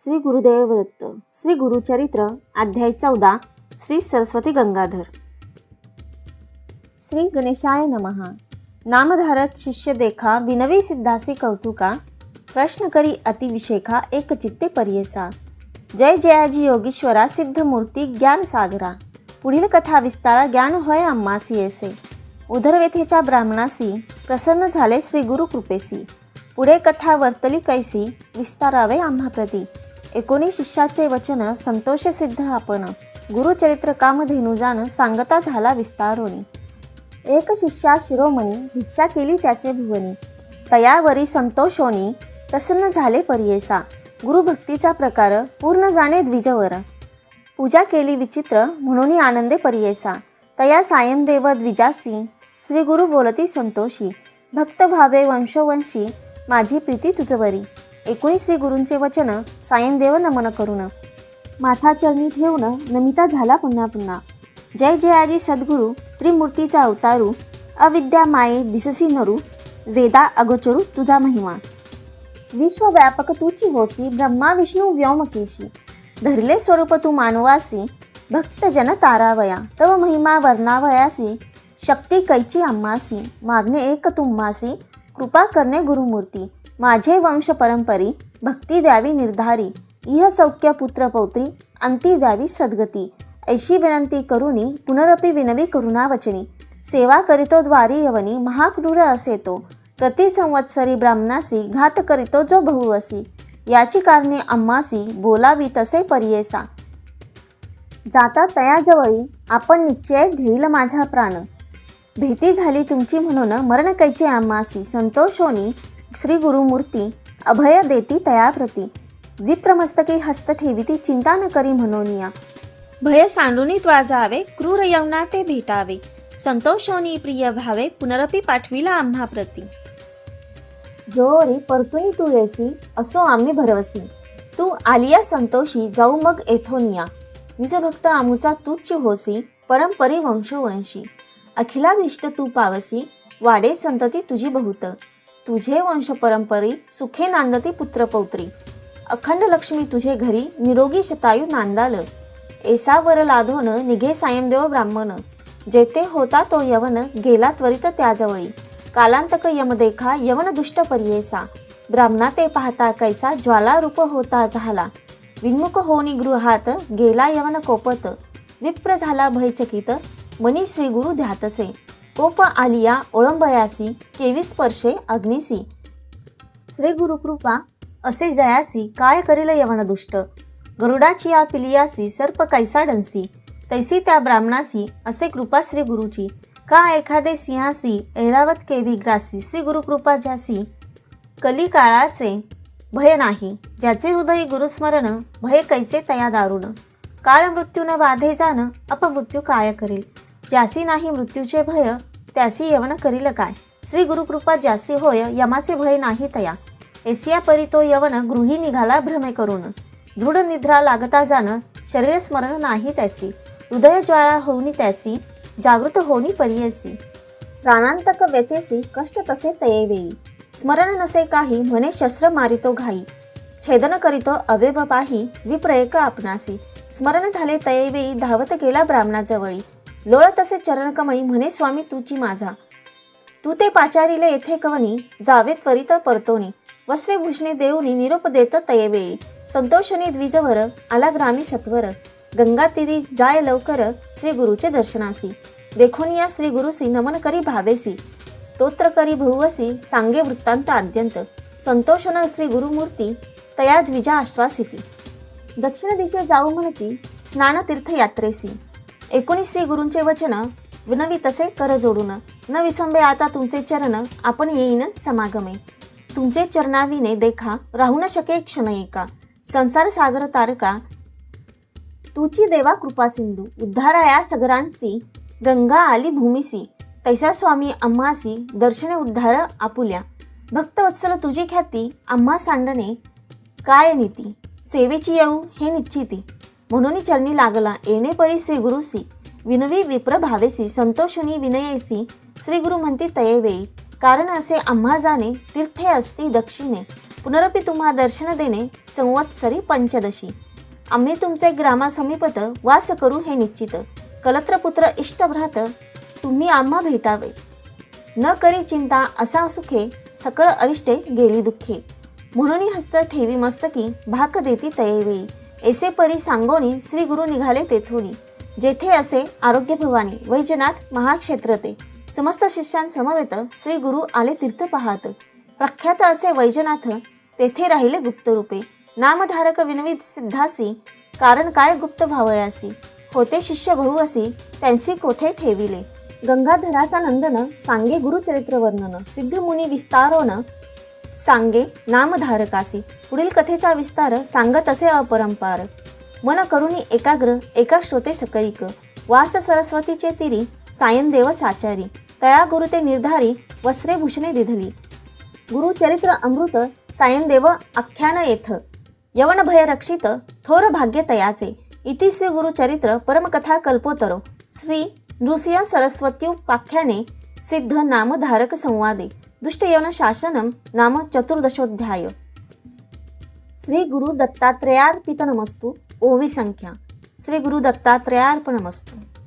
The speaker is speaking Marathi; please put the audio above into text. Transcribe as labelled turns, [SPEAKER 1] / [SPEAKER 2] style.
[SPEAKER 1] श्री गुरुदेव दत्त श्री गुरुचरित्र अध्याय चौदा श्री सरस्वती गंगाधर. श्री गणेशाय नमहा नामधारक शिष्य देखा विनवी सिद्धासी कौतुका प्रश्न करी अतिविशेखा एक चित्ते पर्येसा. जय जयाजी योगीश्वरा सिद्ध मूर्ती ज्ञान सागरा. पुढील कथा विस्तारा ज्ञान होय अम्मासी येसे उदरवेथेच्या ब्राह्मणासी प्रसन्न झाले श्री गुरु कृपेसी. पुढे कथा वर्तली कैसी विस्तारावे आम्हाप्रती एकोणी शिष्याचे वचन संतोष सिद्ध आपण गुरुचरित्र कामधेनुजान सांगता झाला विस्तार होणे एक शिष्या शिरोमणी भिक्षा केली त्याचे भुवनी. तयावरी संतोषोनी प्रसन्न झाले परियेसा. गुरुभक्तीचा प्रकार पूर्ण जाणे द्विजवर. पूजा केली विचित्र म्हणून आनंदे परियेसा. तया सायमदेव द्विजासी श्री गुरु बोलती संतोषी. भक्त भावे वंशोवंशी माझी प्रीती तुझवरी. एकोणीस श्री गुरूंचे वचन सायंदेव नमन करून माथा चरणी ठेवून नमिता झाला पुन्हा पुन्हा. जय जयाजी सद्गुरू त्रिमूर्तीचा अवतारू अविद्या माये दिससी नरू वेदा अगोचरू तुझा महिमा. विश्वव्यापक तूची होसी ब्रह्मा विष्णू व्योमकेशी धरले स्वरूप तू मानवासी भक्तजन तारावया. तव महिमा वर्णावयासी शक्ती कैची अम्मासी मागणे एक तुम्हासी कृपा करणे गुरुमूर्ती. माझे वंश परंपरी भक्ती द्यावी निर्धारी इह सौख्य पुत्र पौत्री अंती द्यावी सद्गती. ऐशी विनंती करुणी पुनरपी विनवी करुणा वचनी सेवा करीतो द्वारी यवनी महाक्रूर असे तो प्रतिसंवत्सरी ब्राह्मणासी घात करीतो जो बहु असी याची कारणे अम्मासी बोलावी तसे पर्येसा. जाता तयाजवळी आपण निश्चय घेईल माझा प्राण. भेटी झाली तुमची म्हणून मरण कैचे आम्हासी संतोषोनी श्री गुरुमूर्ती अभय देती तयाप्रती. विप्रमस्तके हस्त ठेविती चिंता न करी म्हणून भय सांडूनी त्वा क्रूर यवना ते भेटावे. संतोषोनी प्रिय भावे पुनरपी पाठविला आम्हा प्रती. जोरी परतुनी तू येसी असो आम्ही भरवसी. तू आलिया संतोषी जाऊ मग एथोनिया निज भक्त आमुचा तूच होसी परंपरी वंशवंशी अखिलाभिष्ट तू पावसी वाडे संतती तुझी बहुत. तुझे वंश परंपरी सुखे नांदती पुत्रपौत्री अखंड लक्ष्मी तुझे घरी निरोगी शतायू नांदाल. एसावर लाधोन निघे सायमदेव ब्राह्मण. जेथे होता तो यवन गेला त्वरित त्याजवळी. कालांतक यमदेखा यवन दुष्ट पर्येसा. ब्राह्मणा ते पाहता कैसा ज्वालारूप होता झाला. विन्मुख होनी गृहात गेला यवन कोपत. विप्र झाला भयचकित मनी श्री गुरु ध्यातसे. कोप आलिया ओळंबयासी केवी स्पर्शे अग्निसी. श्री गुरुकृपा असे जयासी काय करील यवन दुष्ट? गरुडाची या पिलियासी सर्प कैसा डंसी? तैसी त्या ब्राह्मणासी असे कृपा श्री गुरुची. का एखादे सिंहासी ऐरावत केवी ग्रासी श्री गुरुकृपा ज्यासी? कली काळाचे भय नाही ज्याचे हृदय गुरुस्मरण भय कैसे तया दारुण? काळ मृत्यून बाधे जाण अपमृत्यू काय करील? ज्यासी नाही मृत्यूचे भय त्यासी यवन करील काय? श्री गुरुकृपा ज्यासी होय यमाचे भय नाही तया. एसिया परी तो यवन गृही निघाला भ्रमे करून. दृढ निद्रा लागता जाणं शरीर स्मरण नाही त्यासी. हृदय ज्वाळा होऊनी त्यासी जागृत होऊनी परियसी. प्राणांतक व्यथेसी कष्ट तसे तयेवेई. स्मरण नसे काही म्हणे शस्त्र मारितो घाई. छेदन करीतो अवेब पाही विप्रयक आपणासी. स्मरण झाले तयेवेई धावत गेला ब्राह्मणाजवळी. लोळ तसे चरणकमळी म्हणे स्वामी तुची माझा. तू ते पाचारीले येथे कवनी जावे त्वरित परतोनी. वस्त्रे भूषणे देऊनी निरोप देत तयवेळी. संतोषनी द्विजवर आला ग्रामी सत्वर. गंगा तिरी जाय लवकर श्री गुरुचे दर्शनासी. देखून या श्री गुरुसी नमन करी भावेसी. स्तोत्र करी भुवसी सांगे वृत्तांत आद्यंत. संतोषन श्री गुरुमूर्ती तया द्विजा आश्वासिती. दक्षिण दिशे जाऊ म्हणती स्नान तीर्थयात्रेसी एकोणीस श्री गुरूंचे वचन विनवी तसे कर जोडून न विसंबे आता तुमचे चरण आपण येईन समागमे. तुमचे चरणाविने देखा राहू न शके क्षण एका. संसार सागर तारका तुची देवा कृपा सिंधू. उद्धाराया सगरांसी गंगा आली भूमिसी. तैसा स्वामी अम्मासी दर्शने उद्धार आपुल्या. भक्तवत्सल तुझी ख्याती आम्हा सांडणे काय नीती? सेवेची येऊ हे निश्चिती. म्हणून चरणी लागला. येणे परी श्री गुरुसी विनवी विप्र भावेसी. संतोषुनी विनयेसी. श्री गुरु म्हणती तयेवेई कारण असे आम्हा जाणे तीर्थे असती दक्षिणे. पुनरपि तुम्हा दर्शन देणे संवत्सरी पंचदशी. आम्ही तुमचे ग्रामासमीपत वास करू हे निश्चित. कलत्रपुत्र इष्टभ्रात तुम्ही आम्हा भेटावे. न करी चिंता असा सुखे सकळ अरिष्टे गेली दुःखे. म्हणून हस्त ठेवी मस्तकी भाक देती तयेवेई ऐसे परी सांगोनी श्री गुरु निघाले तेथोनी जेथे असे आरोग्य भवानी वैजनाथ महाक्षेत्र ते समस्त शिष्यांसमवेत श्री गुरु आले तीर्थ पाहात. प्रख्यात असे वैजनाथ तेथे राहिले गुप्तरूपे. नामधारक विनवित सिद्धासी कारण काय गुप्त भावयासी? होते शिष्य बहु असी त्यांसी कोठे ठेविले? गंगाधराचा नंदन सांगे गुरुचरित्र वर्णन सिद्ध मुनी विस्तारोन सांगे नामधारकासी. पुढील कथेचा विस्तार सांगत असे अपरंपार. मन करुणी एकाग्र एका श्रोते सकैक वास सरस्वतीचे तिरी सायनदेव साचारी. तया गुरु ते निर्धारी वस्त्रे भूषणे दिधली. गुरुचरित्र अमृत सायनदेव आख्यान येथ. यवन भय रक्षित थोर भाग्य तयाचे. इति श्री गुरुचरित्र परमकथा कल्पोतरो. श्री नृसिंह सरस्वत्युपाख्याने सिद्ध नामधारक संवादे. दुष्टयवन शासनम नाम चतुर्दशोध्याय. श्री गुरु श्रीगुरुदत्तात्रयार्पणमस्तु.